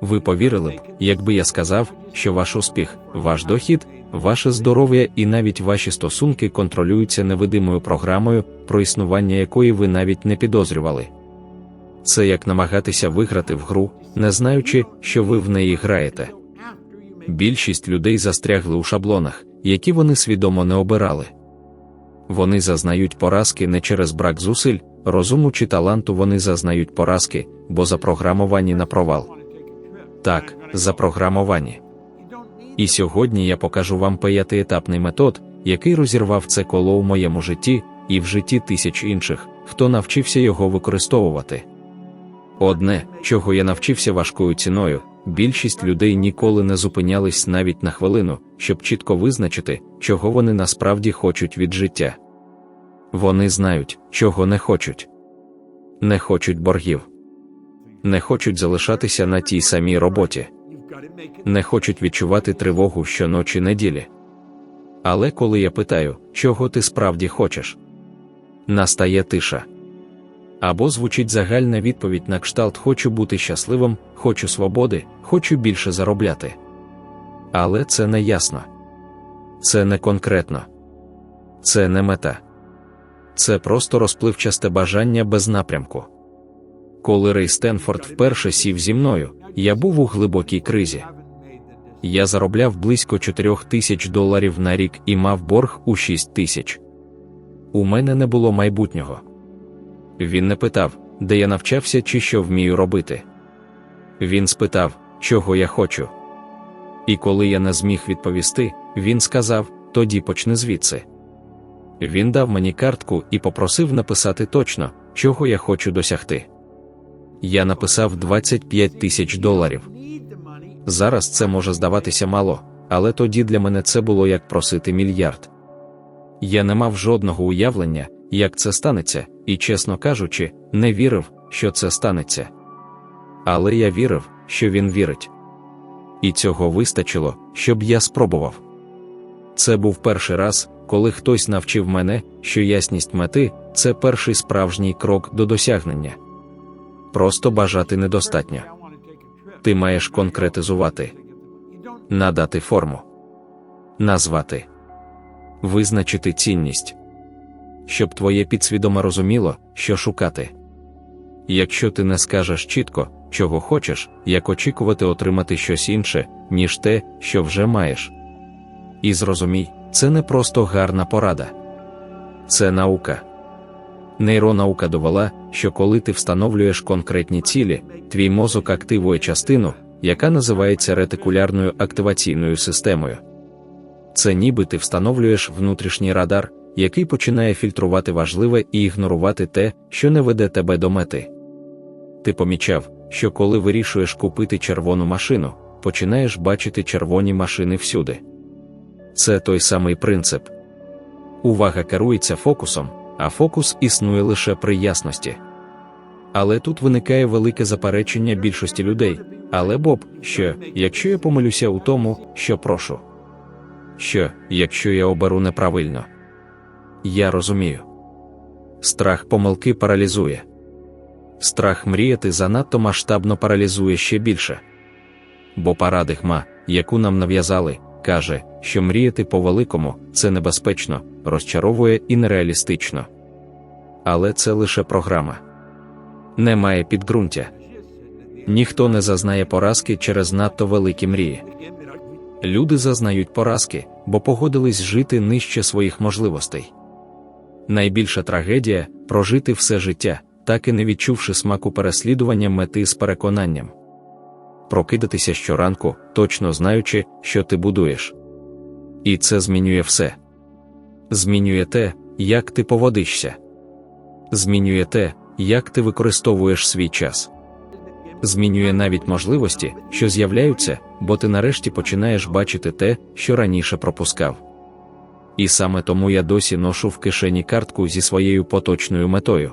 Ви повірили б, якби я сказав, що ваш успіх, ваш дохід, ваше здоров'я і навіть ваші стосунки контролюються невидимою програмою, про існування якої ви навіть не підозрювали. Це як намагатися виграти в гру, не знаючи, що ви в неї граєте. Більшість людей застрягли у шаблонах, які вони свідомо не обирали. Вони зазнають поразки не через брак зусиль, розуму чи таланту вони зазнають поразки, бо запрограмовані на провал. Так, запрограмовані. І сьогодні я покажу вам п'ятиетапний метод, який розірвав це коло у моєму житті і в житті тисяч інших, хто навчився його використовувати. Одне, чого я навчився важкою ціною, більшість людей ніколи не зупинялись навіть на хвилину, щоб чітко визначити, чого вони насправді хочуть від життя. Вони знають, чого не хочуть. Не хочуть боргів. Не хочуть залишатися на тій самій роботі. Не хочуть відчувати тривогу щоночі неділі. Але коли я питаю, чого ти справді хочеш, настає тиша. Або звучить загальна відповідь на кшталт Хочу бути щасливим, хочу свободи, хочу більше заробляти. Але це не ясно. Це не конкретно. Це не мета. Це просто розпливчасте бажання без напрямку. Коли Рей Стенфорд вперше сів зі мною, я був у глибокій кризі. Я заробляв близько 4 тисяч доларів на рік і мав борг у 6 тисяч. У мене не було майбутнього. Він не питав, де я навчався чи що вмію робити. Він спитав, чого я хочу. І коли я не зміг відповісти, він сказав: тоді почни звідси. Він дав мені картку і попросив написати точно, чого я хочу досягти. Я написав 25 тисяч доларів. Зараз це може здаватися мало, але тоді для мене це було як просити мільярд. Я не мав жодного уявлення, як це станеться, і, чесно кажучи, не вірив, що це станеться. Але я вірив, що він вірить. І цього вистачило, щоб я спробував. Це був перший раз, коли хтось навчив мене, що ясність мети це перший справжній крок до досягнення. Просто бажати недостатньо. Ти маєш конкретизувати, надати форму, назвати, визначити цінність, щоб твоє підсвідоме розуміло, що шукати. Якщо ти не скажеш чітко, чого хочеш, як очікувати отримати щось інше, ніж те, що вже маєш. І зрозумій, це не просто гарна порада, це наука. Нейронаука довела, що коли ти встановлюєш конкретні цілі, твій мозок активує частину, яка називається ретикулярною активаційною системою. Це ніби ти встановлюєш внутрішній радар, який починає фільтрувати важливе і ігнорувати те, що не веде тебе до мети. Ти помічав, що коли вирішуєш купити червону машину, починаєш бачити червоні машини всюди. Це той самий принцип. Увага керується фокусом, а фокус існує лише при ясності. Але тут виникає велике заперечення більшості людей. Але Боб, що, якщо я помилюся у тому, що прошу, що, якщо я оберу неправильно, я розумію. Страх помилки паралізує. Страх мріяти занадто масштабно паралізує ще більше. Бо парадигма, яку нам нав'язали, каже, що мріяти по-великому це небезпечно, розчаровує і нереалістично. Але це лише програма. Немає підґрунтя. Ніхто не зазнає поразки через надто великі мрії. Люди зазнають поразки, бо погодились жити нижче своїх можливостей. Найбільша трагедія прожити все життя, так і не відчувши смаку переслідування мети з переконанням. Прокидатися щоранку, точно знаючи, що ти будуєш. І це змінює все. Змінює те, як ти поводишся. Змінює те, як ти використовуєш свій час. Змінює навіть можливості, що з'являються, бо ти нарешті починаєш бачити те, що раніше пропускав. І саме тому я досі ношу в кишені картку зі своєю поточною метою.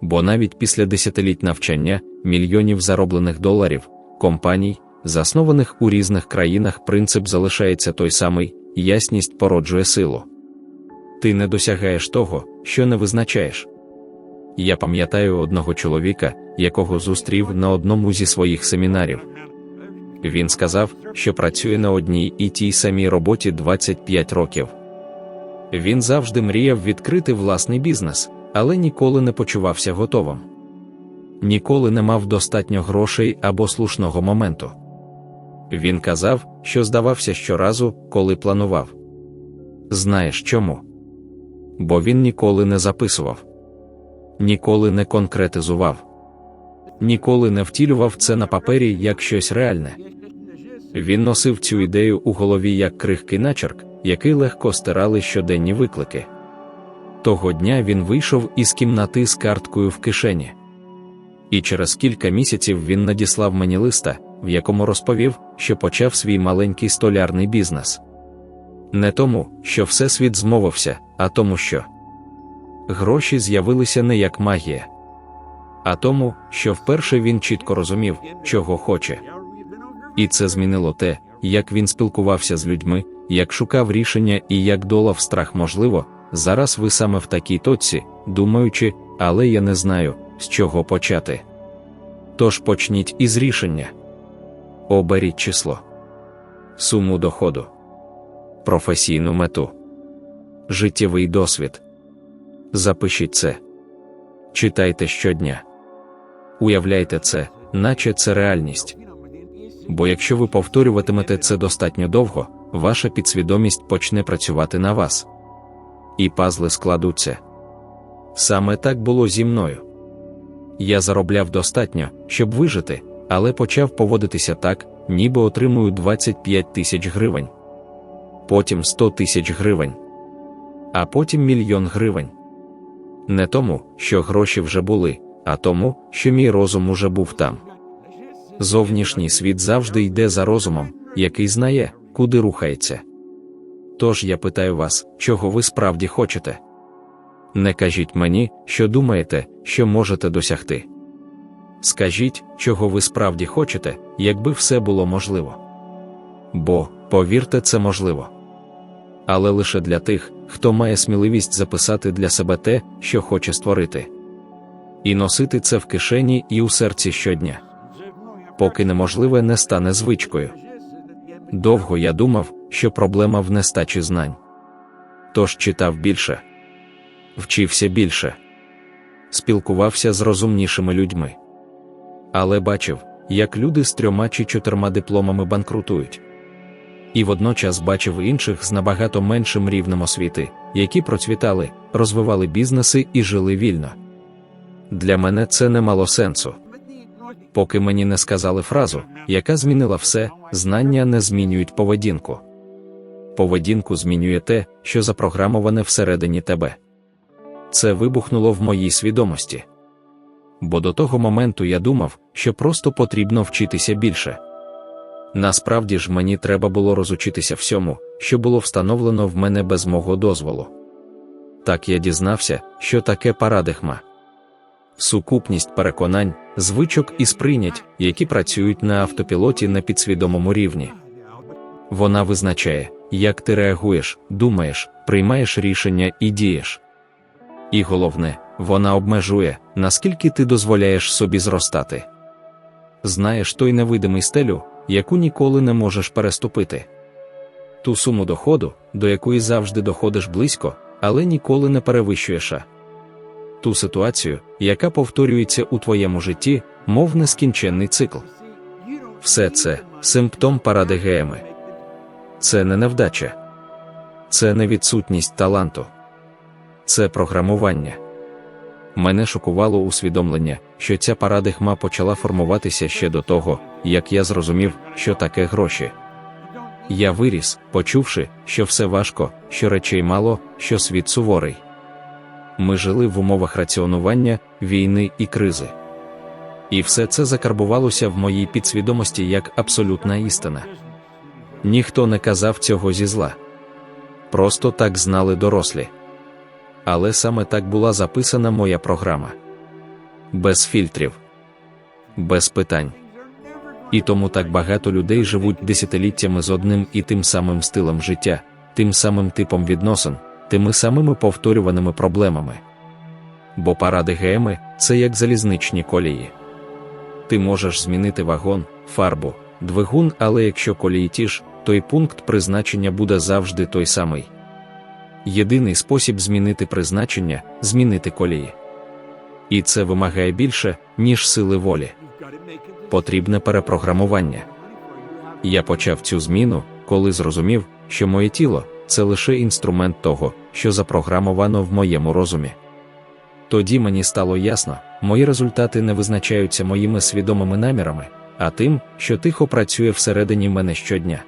Бо навіть після десятиліть навчання, мільйонів зароблених доларів, компаній, заснованих у різних країнах, принцип залишається той самий ясність породжує силу. Ти не досягаєш того, що не визначаєш. Я пам'ятаю одного чоловіка, якого зустрів на одному зі своїх семінарів. Він сказав, що працює на одній і тій самій роботі 25 років. Він завжди мріяв відкрити власний бізнес, але ніколи не почувався готовим. Ніколи не мав достатньо грошей або слушного моменту. Він казав, що здавався щоразу, коли планував. Знаєш чому? Бо він ніколи не записував, ніколи не конкретизував, ніколи не втілював це на папері як щось реальне. Він носив цю ідею у голові як крихкий начерк, який легко стирали щоденні виклики. Того дня він вийшов із кімнати з карткою в кишені. І через кілька місяців він надіслав мені листа, в якому розповів, що почав свій маленький столярний бізнес. Не тому, що Всесвіт змовився, а тому, що гроші з'явилися не як магія, а тому, що вперше він чітко розумів, чого хоче. І це змінило те, як він спілкувався з людьми, як шукав рішення і як долав страх можливо, зараз ви саме в такій точці, думаючи, але я не знаю, з чого почати. Тож почніть із рішення. Оберіть число, суму доходу, професійну мету, життєвий досвід. Запишіть це. Читайте щодня. Уявляйте це, наче це реальність. Бо якщо ви повторюватимете це достатньо довго, ваша підсвідомість почне працювати на вас. І пазли складуться. Саме так було зі мною. Я заробляв достатньо, щоб вижити, але почав поводитися так, ніби отримую 25 тисяч гривень, потім 100 тисяч гривень, а потім мільйон гривень. Не тому, що гроші вже були, а тому, що мій розум уже був там. Зовнішній світ завжди йде за розумом, який знає, куди рухається. Тож я питаю вас, чого ви справді хочете. Не кажіть мені, що думаєте, що можете досягти. Скажіть, чого ви справді хочете, якби все було можливо. Бо, повірте, це можливо. Але лише для тих, хто має сміливість записати для себе те, що хоче створити, і носити це в кишені і у серці щодня. Поки неможливе не стане звичкою. Довго я думав, що проблема в нестачі знань. Тож читав більше, вчився більше, спілкувався з розумнішими людьми. Але бачив, як люди з трьома чи чотирма дипломами банкрутують. І водночас бачив інших з набагато меншим рівнем освіти, які процвітали, розвивали бізнеси і жили вільно. Для мене це не мало сенсу. Поки мені не сказали фразу, яка змінила все, знання не змінюють поведінку. Поведінку змінює те, що запрограмоване всередині тебе. Це вибухнуло в моїй свідомості. Бо до того моменту я думав, що просто потрібно вчитися більше. Насправді ж мені треба було розучитися всьому, що було встановлено в мене без мого дозволу. Так я дізнався, що таке парадигма. Сукупність переконань, звичок і сприйнять, які працюють на автопілоті на підсвідомому рівні. Вона визначає, як ти реагуєш, думаєш, приймаєш рішення і дієш. І головне, вона обмежує, наскільки ти дозволяєш собі зростати. Знаєш той невидимий стелю, яку ніколи не можеш переступити. Ту суму доходу, до якої завжди доходиш близько, але ніколи не перевищуєш. Ту ситуацію, яка повторюється у твоєму житті, мов нескінченний цикл. Все це симптом парадигеми. Це не невдача, це не відсутність таланту, це програмування. Мене шокувало усвідомлення, що ця парадигма почала формуватися ще до того, як я зрозумів, що таке гроші. Я виріс, почувши, що все важко, що речей мало, що світ суворий. Ми жили в умовах раціонування, війни і кризи. І все це закарбувалося в моїй підсвідомості як абсолютна істина. Ніхто не казав цього зі зла. Просто так знали дорослі. Але саме так була записана моя програма. Без фільтрів, без питань. І тому так багато людей живуть десятиліттями з одним і тим самим стилем життя, тим самим типом відносин, тими самими повторюваними проблемами. Бо парадигеми це як залізничні колії. Ти можеш змінити вагон, фарбу, двигун, але якщо колії ті ж, то й пункт призначення буде завжди той самий. Єдиний спосіб змінити призначення змінити колії. І це вимагає більше, ніж сили волі. Потрібне перепрограмування. Я почав цю зміну, коли зрозумів, що моє тіло це лише інструмент того, що запрограмовано в моєму розумі. Тоді мені стало ясно, мої результати не визначаються моїми свідомими намірами, а тим, що тихо працює всередині мене щодня.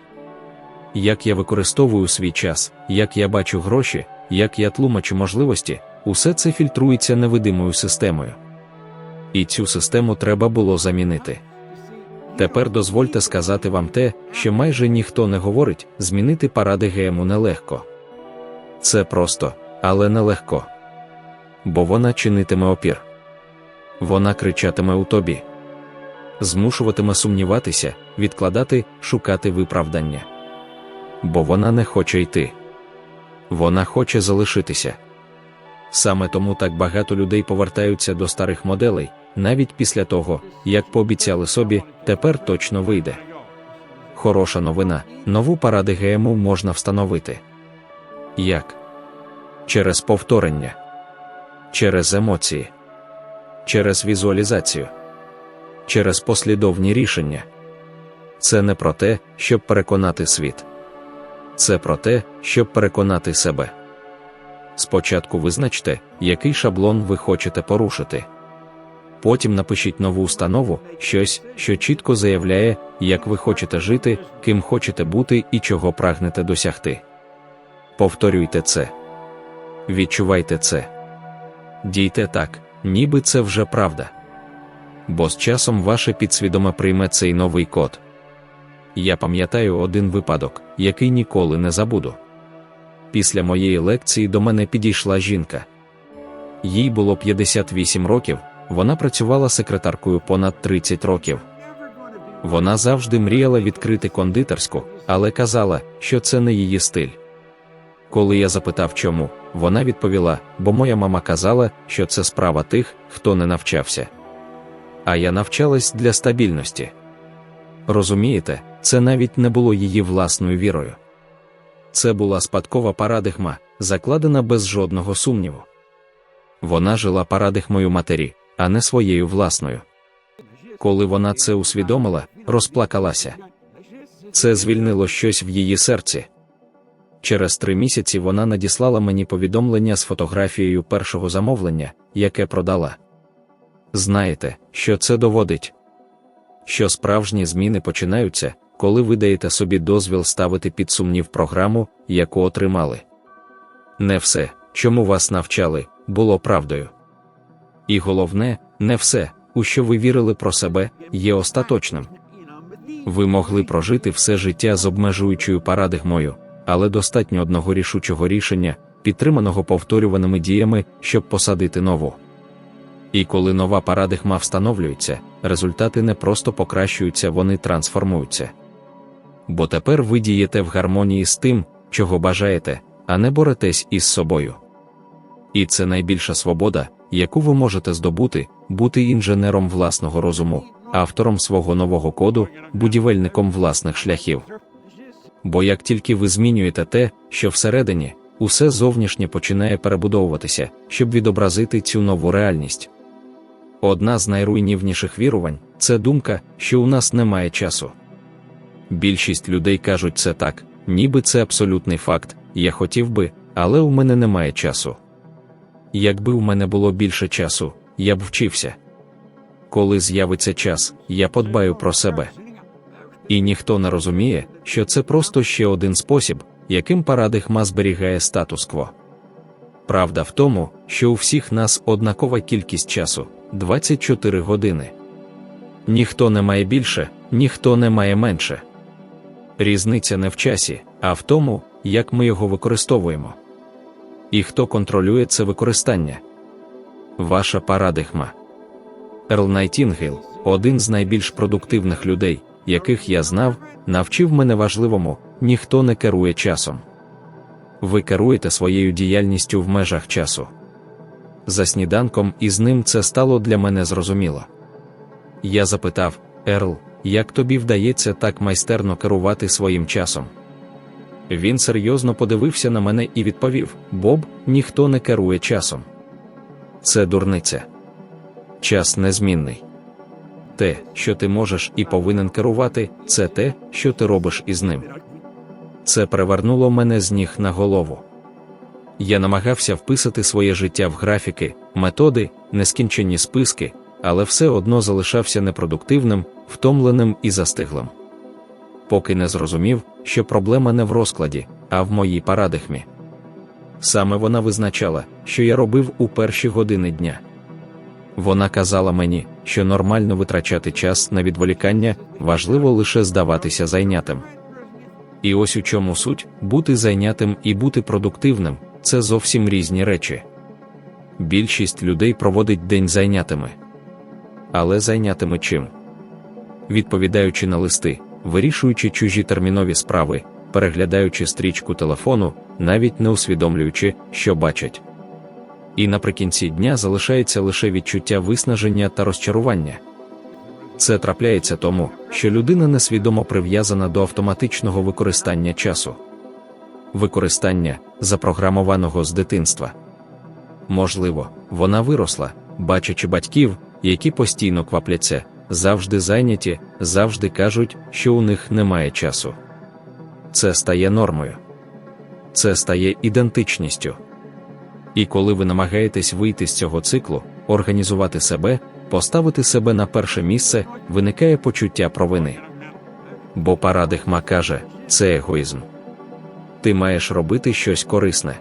Як я використовую свій час, як я бачу гроші, як я тлумачу можливості, усе це фільтрується невидимою системою. І цю систему треба було замінити. Тепер дозвольте сказати вам те, що майже ніхто не говорить, змінити паради ГМу нелегко. Це просто, але нелегко. Бо вона чинитиме опір. Вона кричатиме у тобі, змушуватиме сумніватися, відкладати, шукати виправдання. Бо вона не хоче йти. Вона хоче залишитися. Саме тому так багато людей повертаються до старих моделей, навіть після того, як пообіцяли собі, тепер точно вийде. Хороша новина, нову паради ГМУ можна встановити. Як? Через повторення, через емоції, через візуалізацію, через послідовні рішення. Це не про те, щоб переконати світ. Це про те, щоб переконати себе. Спочатку визначте, який шаблон ви хочете порушити. Потім напишіть нову установу, щось, що чітко заявляє, як ви хочете жити, ким хочете бути і чого прагнете досягти. Повторюйте це. Відчувайте це. Дійте так, ніби це вже правда. Бо з часом ваше підсвідоме прийме цей новий код. Я пам'ятаю один випадок, який ніколи не забуду. Після моєї лекції до мене підійшла жінка. Їй було 58 років, вона працювала секретаркою понад 30 років. Вона завжди мріяла відкрити кондитерську, але казала, що це не її стиль. Коли я запитав, чому, вона відповіла: бо моя мама казала, що це справа тих, хто не навчався. А я навчалась для стабільності. Розумієте, це навіть не було її власною вірою. Це була спадкова парадигма, закладена без жодного сумніву. Вона жила парадигмою матері, а не своєю власною. Коли вона це усвідомила, розплакалася. Це звільнило щось в її серці. Через три місяці вона надіслала мені повідомлення з фотографією першого замовлення, яке продала. Знаєте, що це доводить? Що справжні зміни починаються, коли ви даєте собі дозвіл ставити під сумнів програму, яку отримали. Не все, чому вас навчали, було правдою. І головне, не все, у що ви вірили про себе, є остаточним. Ви могли прожити все життя з обмежуючою парадигмою, але достатньо одного рішучого рішення, підтриманого повторюваними діями, щоб посадити нову. І коли нова парадигма встановлюється, результати не просто покращуються, вони трансформуються. Бо тепер ви дієте в гармонії з тим, чого бажаєте, а не боретесь із собою. І це найбільша свобода, яку ви можете здобути, бути інженером власного розуму, автором свого нового коду, будівельником власних шляхів. Бо як тільки ви змінюєте те, що всередині, усе зовнішнє починає перебудовуватися, щоб відобразити цю нову реальність. Одна з найруйнівніших вірувань це думка, що у нас немає часу. Більшість людей кажуть це так, ніби це абсолютний факт, я хотів би, але у мене немає часу. Якби у мене було більше часу, я б вчився. Коли з'явиться час, я подбаю про себе. І ніхто не розуміє, що це просто ще один спосіб, яким парадигма зберігає статус-кво. Правда в тому, що у всіх нас однакова кількість часу 24 години. Ніхто не має більше, ніхто не має менше. Різниця не в часі, а в тому, як ми його використовуємо. І хто контролює це використання? Ваша парадигма. Ерл Найтінгейл, один з найбільш продуктивних людей, яких я знав, навчив мене важливому, ніхто не керує часом. Ви керуєте своєю діяльністю в межах часу. За сніданком із ним це стало для мене зрозуміло. Я запитав, Ерл, як тобі вдається так майстерно керувати своїм часом. Він серйозно подивився на мене і відповів: Боб, ніхто не керує часом. Це дурниця. Час незмінний. Те, що ти можеш і повинен керувати, це те, що ти робиш із ним. Це перевернуло мене з ніг на голову. Я намагався вписати своє життя в графіки, методи, нескінченні списки, але все одно залишався непродуктивним, втомленим і застиглим. Поки не зрозумів, що проблема не в розкладі, а в моїй парадихмі. Саме вона визначала, що я робив у перші години дня. Вона казала мені, що нормально витрачати час на відволікання важливо лише здаватися зайнятим. І ось у чому суть бути зайнятим і бути продуктивним це зовсім різні речі. Більшість людей проводить день зайнятими. Але зайнятими чим? Відповідаючи на листи, вирішуючи чужі термінові справи, переглядаючи стрічку телефону, навіть не усвідомлюючи, що бачать. І наприкінці дня залишається лише відчуття виснаження та розчарування. Це трапляється тому, що людина несвідомо прив'язана до автоматичного використання часу, використання, запрограмованого з дитинства. Можливо, вона виросла, бачачи батьків, які постійно квапляться, завжди зайняті, завжди кажуть, що у них немає часу. Це стає нормою, це стає ідентичністю. І коли ви намагаєтесь вийти з цього циклу, організувати себе, поставити себе на перше місце, виникає почуття провини. Бо парадихма каже, це егоїзм. Ти маєш робити щось корисне.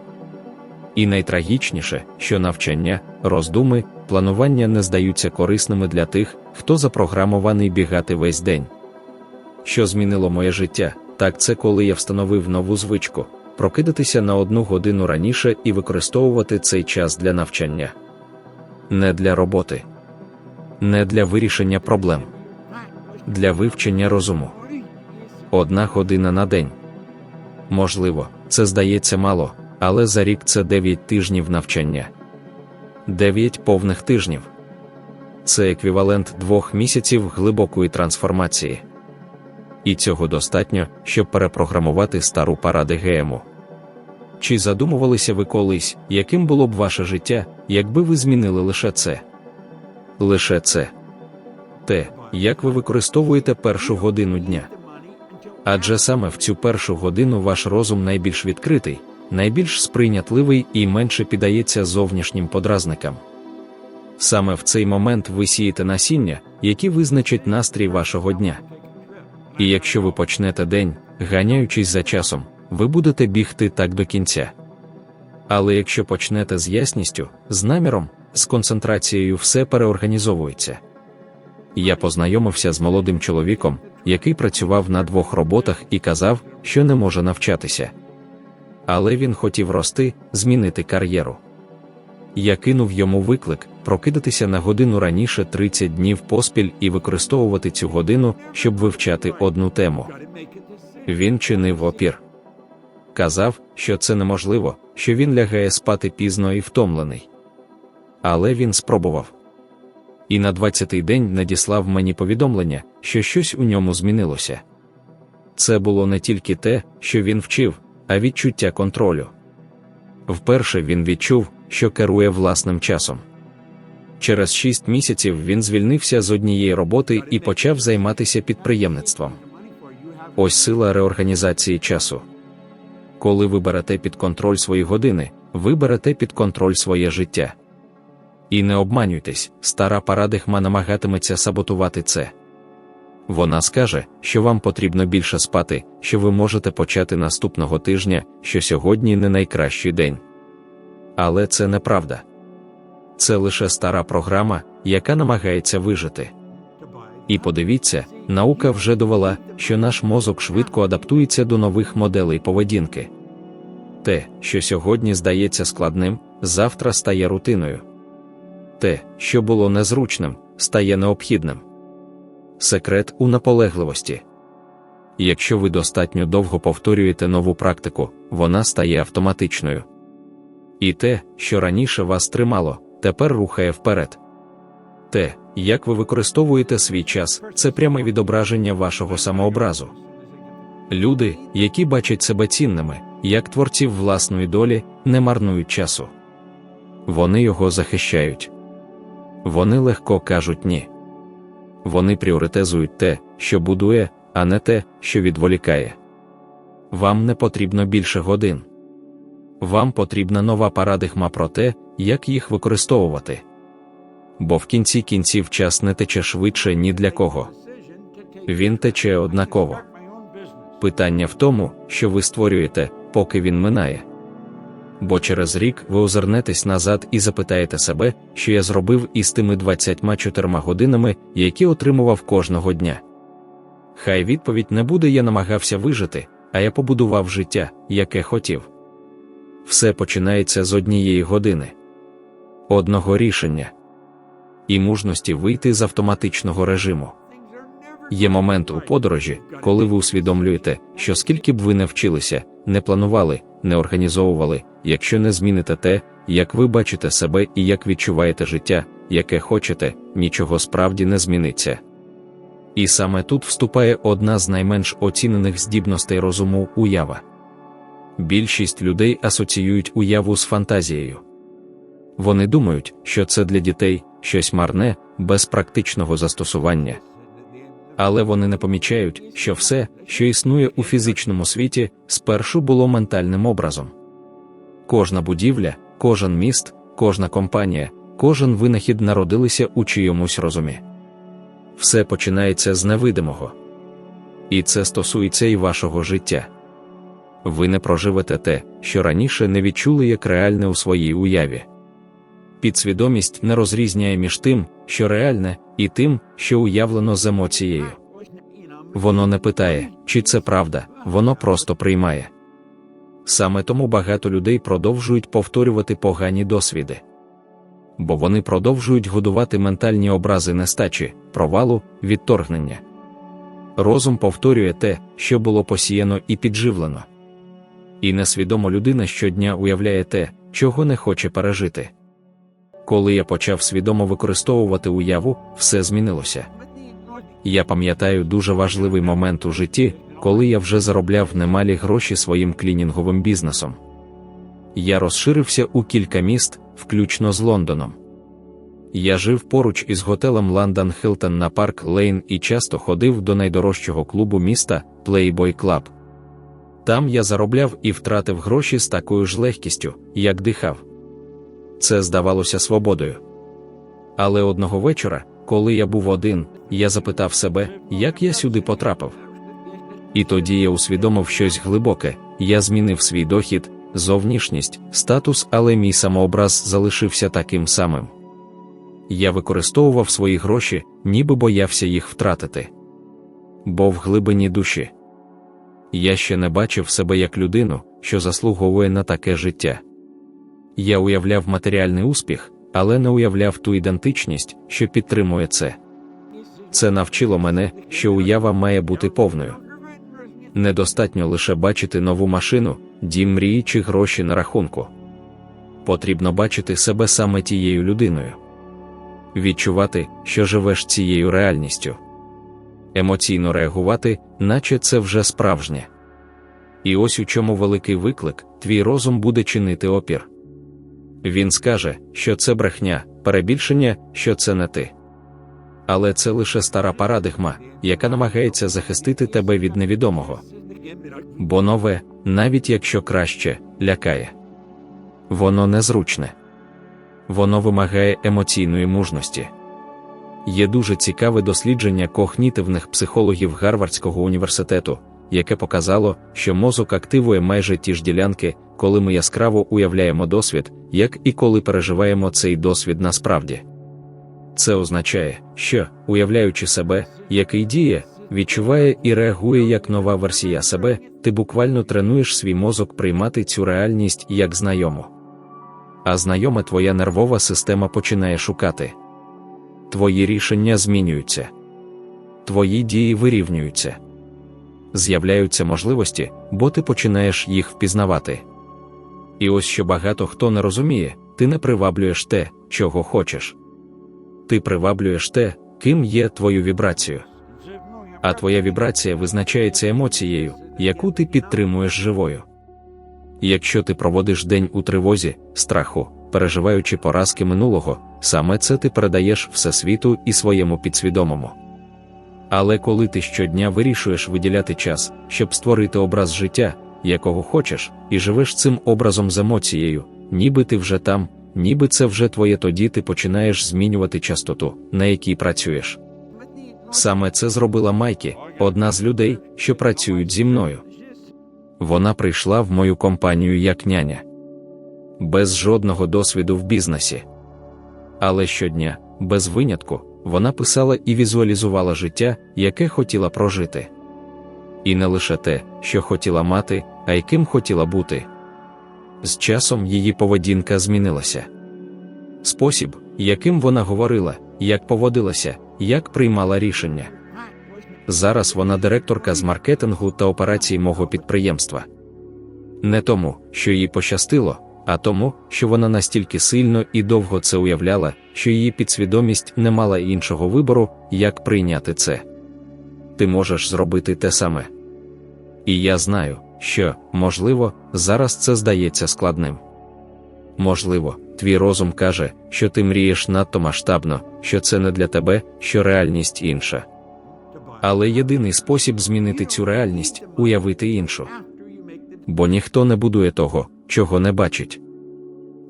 І найтрагічніше, що навчання, роздуми, планування не здаються корисними для тих, хто запрограмований бігати весь день. Що змінило моє життя, так це коли я встановив нову звичку прокидатися на одну годину раніше і використовувати цей час для навчання. Не для роботи, не для вирішення проблем, для вивчення розуму. Одна година на день. Можливо, це здається мало, але за рік це 9 тижнів навчання. 9 повних тижнів. Це еквівалент двох місяців глибокої трансформації. І цього достатньо, щоб перепрограмувати стару паради ГМу. Чи задумувалися ви колись, яким було б ваше життя, якби ви змінили лише це? Лише це те, як ви використовуєте першу годину дня. Адже саме в цю першу годину ваш розум найбільш відкритий, найбільш сприйнятливий і менше піддається зовнішнім подразникам. Саме в цей момент ви сієте насіння, які визначать настрій вашого дня. І якщо ви почнете день, ганяючись за часом, ви будете бігти так до кінця. Але якщо почнете з ясністю, з наміром, з концентрацією все переорганізовується. Я познайомився з молодим чоловіком, який працював на двох роботах і казав, що не може навчатися. Але він хотів рости, змінити кар'єру. Я кинув йому виклик прокидатися на годину раніше 30 днів поспіль і використовувати цю годину, щоб вивчати одну тему. Він чинив опір. Казав, що це неможливо, що він лягає спати пізно і втомлений. Але він спробував. І на 20-й день надіслав мені повідомлення, що щось у ньому змінилося. Це було не тільки те, що він вчив, а відчуття контролю. Вперше він відчув, що керує власним часом. Через шість місяців він звільнився з однієї роботи і почав займатися підприємництвом. Ось сила реорганізації часу. Коли ви берете під контроль свої години, ви берете під контроль своє життя. І не обманюйтесь, стара парадихма намагатиметься саботувати це. Вона скаже, що вам потрібно більше спати, що ви можете почати наступного тижня, що сьогодні не найкращий день. Але це неправда. Це лише стара програма, яка намагається вижити. І подивіться, наука вже довела, що наш мозок швидко адаптується до нових моделей поведінки. Те, що сьогодні здається складним, завтра стає рутиною. Те, що було незручним, стає необхідним. Секрет у наполегливості. Якщо ви достатньо довго повторюєте нову практику, вона стає автоматичною. І те, що раніше вас тримало, тепер рухає вперед. Те, як ви використовуєте свій час, це пряме відображення вашого самообразу. Люди, які бачать себе цінними, як творців власної долі, не марнують часу. Вони його захищають. Вони легко кажуть ні. Вони пріоритезують те, що будує, а не те, що відволікає. Вам не потрібно більше годин. Вам потрібна нова парадигма про те, як їх використовувати. Бо в кінці кінців час не тече швидше ні для кого. Він тече однаково. Питання в тому, що ви створюєте, поки він минає. Бо через рік ви озирнетесь назад і запитаєте себе, що я зробив із тими 24 годинами, які отримував кожного дня. Хай відповідь не буде я намагався вижити, а я побудував життя, яке хотів. Все починається з однієї години, одного рішення і мужності вийти з автоматичного режиму. Є момент у подорожі, коли ви усвідомлюєте, що скільки б ви не вчилися, не планували, не організовували, якщо не зміните те, як ви бачите себе і як відчуваєте життя, яке хочете, нічого справді не зміниться. І саме тут вступає одна з найменш оцінених здібностей розуму уява. Більшість людей асоціюють уяву з фантазією. Вони думають, що це для дітей щось марне, без практичного застосування. Але вони не помічають, що все, що існує у фізичному світі, спершу було ментальним образом. Кожна будівля, кожен міст, кожна компанія, кожен винахід народилися у чиємусь розумі. Все починається з невидимого. І це стосується і вашого життя. Ви не проживете те, що раніше не відчули як реальне у своїй уяві. Підсвідомість не розрізняє між тим, що реальне, і тим, що уявлено з емоцією. Воно не питає, чи це правда, воно просто приймає. Саме тому багато людей продовжують повторювати погані досвіди. Бо вони продовжують годувати ментальні образи нестачі, провалу, відторгнення. Розум повторює те, що було посіяно і підживлено. І несвідомо людина щодня уявляє те, чого не хоче пережити. Коли я почав свідомо використовувати уяву, все змінилося. Я пам'ятаю дуже важливий момент у житті, коли я вже заробляв немалі гроші своїм клінінговим бізнесом. Я розширився у кілька міст, включно з Лондоном. Я жив поруч із готелем Лондон Хилтон на Парк Лейн і часто ходив до найдорожчого клубу міста Playboy Club. Там я заробляв і втратив гроші з такою ж легкістю, як дихав. Це здавалося свободою. Але одного вечора, коли я був один, я запитав себе, як я сюди потрапив. І тоді я усвідомив щось глибоке, я змінив свій дохід, зовнішність, статус, але мій самообраз залишився таким самим. Я використовував свої гроші, ніби боявся їх втратити. Бо в глибині душі я ще не бачив себе як людину, що заслуговує на таке життя. Я уявляв матеріальний успіх, але не уявляв ту ідентичність, що підтримує це. Це навчило мене, що уява має бути повною. Недостатньо лише бачити нову машину, дім мрії чи гроші на рахунку. Потрібно бачити себе саме тією людиною, відчувати, що живеш цією реальністю, емоційно реагувати, наче це вже справжнє. І ось у чому великий виклик, твій розум буде чинити опір. Він скаже, що це брехня, перебільшення, що це не ти. Але це лише стара парадигма, яка намагається захистити тебе від невідомого. Бо нове, навіть якщо краще, лякає. Воно незручне, воно вимагає емоційної мужності. Є дуже цікаве дослідження когнітивних психологів Гарвардського університету, яке показало, що мозок активує майже ті ж ділянки, коли ми яскраво уявляємо досвід, як і коли переживаємо цей досвід насправді. Це означає, що, уявляючи себе, який діє, відчуває і реагує як нова версія себе, ти буквально тренуєш свій мозок приймати цю реальність як знайому. А знайоме твоя нервова система починає шукати. Твої рішення змінюються, твої дії вирівнюються. З'являються можливості, бо ти починаєш їх впізнавати. І ось що багато хто не розуміє, ти не приваблюєш те, чого хочеш. Ти приваблюєш те, ким є твою вібрацію. А твоя вібрація визначається емоцією, яку ти підтримуєш живою. Якщо ти проводиш день у тривозі, страху, переживаючи поразки минулого, саме це ти передаєш всесвіту і своєму підсвідомому. Але коли ти щодня вирішуєш виділяти час, щоб створити образ життя, якого хочеш, і живеш цим образом з емоцією, ніби ти вже там, ніби це вже твоє, тоді ти починаєш змінювати частоту, на якій працюєш. Саме це зробила Майкі, одна з людей, що працюють зі мною. Вона прийшла в мою компанію як няня, без жодного досвіду в бізнесі. Але щодня, без винятку, вона писала і візуалізувала життя, яке хотіла прожити. І не лише те, що хотіла мати, а й ким хотіла бути. З часом її поведінка змінилася. Спосіб, яким вона говорила, як поводилася, як приймала рішення. Зараз вона директорка з маркетингу та операцій мого підприємства. Не тому, що їй пощастило, а тому, що вона настільки сильно і довго це уявляла, що її підсвідомість не мала іншого вибору, як прийняти це. Ти можеш зробити те саме. І я знаю, що, можливо, зараз це здається складним. Можливо, твій розум каже, що ти мрієш надто масштабно, що це не для тебе, що реальність інша. Але єдиний спосіб змінити цю реальність уявити іншу. Бо ніхто не будує того, чого не бачить.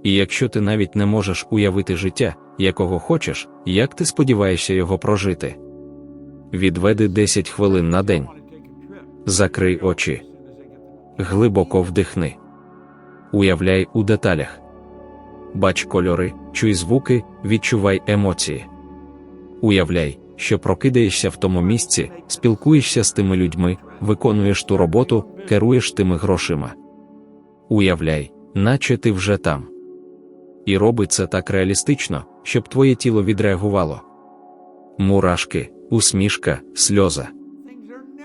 І якщо ти навіть не можеш уявити життя, якого хочеш, як ти сподіваєшся його прожити? Відведи 10 хвилин на день. Закрий очі. Глибоко вдихни. Уявляй у деталях. Бач кольори, чуй звуки, відчувай емоції. Уявляй, що прокидаєшся в тому місці, спілкуєшся з тими людьми, виконуєш ту роботу, керуєш тими грошима. Уявляй, наче ти вже там. І роби це так реалістично, щоб твоє тіло відреагувало. Мурашки, усмішка, сльоза.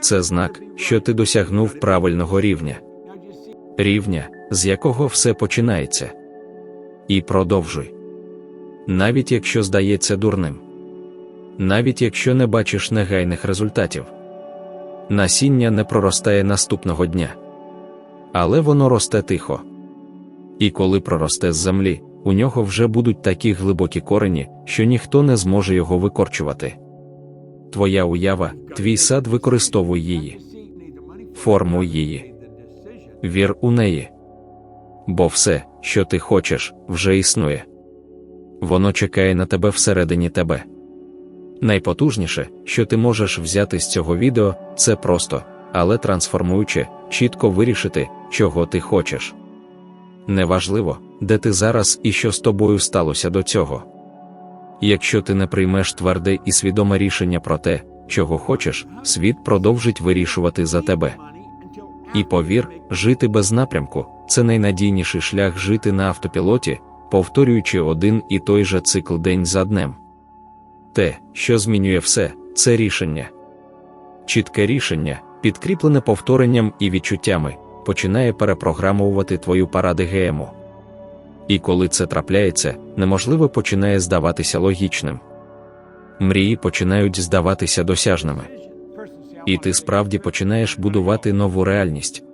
Це знак, що ти досягнув правильного рівня. Рівня, з якого все починається. І продовжуй. Навіть якщо здається дурним. Навіть якщо не бачиш негайних результатів. Насіння не проростає наступного дня. Але воно росте тихо. І коли проросте з землі, у нього вже будуть такі глибокі корені, що ніхто не зможе його викорчувати. Твоя уява, твій сад використовуй її, формуй її, вір у неї. Бо все, що ти хочеш, вже існує. Воно чекає на тебе всередині тебе. Найпотужніше, що ти можеш взяти з цього відео, це просто, але трансформуючи, чітко вирішити, чого ти хочеш. Неважливо, де ти зараз і що з тобою сталося до цього. Якщо ти не приймеш тверде і свідоме рішення про те, чого хочеш, світ продовжить вирішувати за тебе. І повір, жити без напрямку це найнадійніший шлях жити на автопілоті, повторюючи один і той же цикл день за днем. Те, що змінює все, це рішення. Чітке рішення, підкріплене повторенням і відчуттями, починає перепрограмовувати твою паради ГМО. І коли це трапляється, неможливо починає здаватися логічним. Мрії починають здаватися досяжними. І ти справді починаєш будувати нову реальність.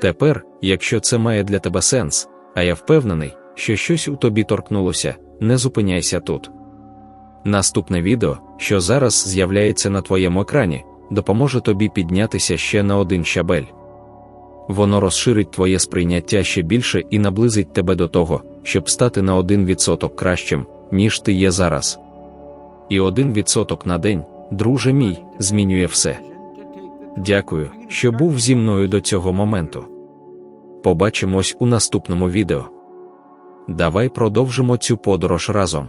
Тепер, якщо це має для тебе сенс, а я впевнений, що щось у тобі торкнулося, не зупиняйся тут. Наступне відео, що зараз з'являється на твоєму екрані, допоможе тобі піднятися ще на один щабель. Воно розширить твоє сприйняття ще більше і наблизить тебе до того, щоб стати на 1% кращим, ніж ти є зараз. І 1% на день, друже мій, змінює все. Дякую, що був зі мною до цього моменту. Побачимось у наступному відео. Давай продовжимо цю подорож разом.